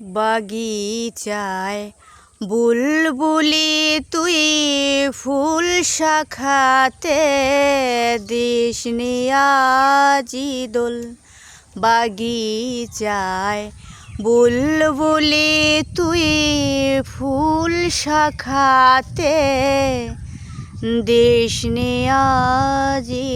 বাগিচায় বুলবুলি তুই ফুল শাখাতে দিস নিয়াজি দোল। বাগিচায় বুলবুলি তুই ফুল শাখাতে দিস নিয়াজি দোল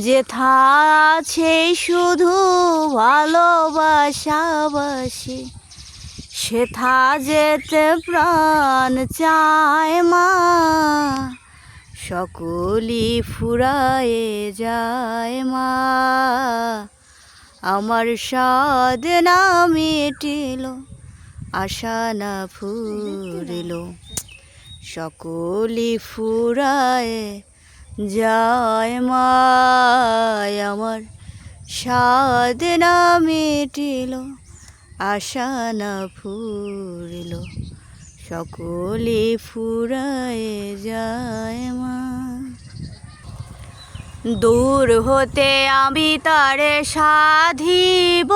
যেথা আছে শুধু ভালোবাসাবাসি সেথা যেতে প্রাণ চায় মা। সকলি ফুরায়ে যায় মা। আমার সাদ না মিটিল, আশা না ফুরিল। সকলি ফুরায় যায় মায় আমার। সাদ না মিটিল, আশা না ফুরিল। সকলে ফুরায় যায় মা। দূর হতে আমি তারে সাধিব।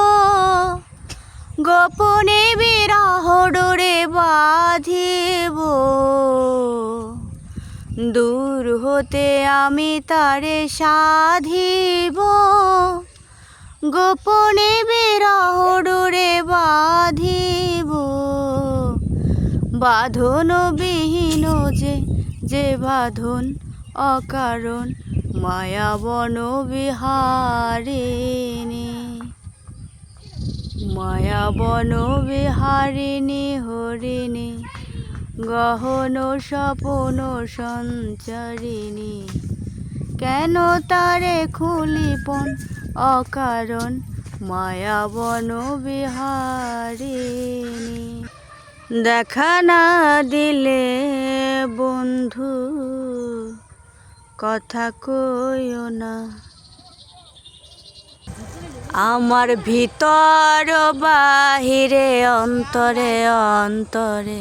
গোপনে বিরাহ ডোরে বাঁধিব। দূর হতে আমি তারে সাধিব। গোপনে বিরাহ ডোরে বাঁধিব। বাঁধন বিহীন যে যে বাঁধন অকারণ মায়াবন বিহারিণী। মায়াবন বিহারিণী হরিণী। গহন স্বপন সঞ্চারিণী। কেন তারে খুলিপন অকারণ মায়াবন বিহারিণী। দেখা না দিলে বন্ধু, কথা কইও না। আমার ভিতর বাহিরে, অন্তরে অন্তরে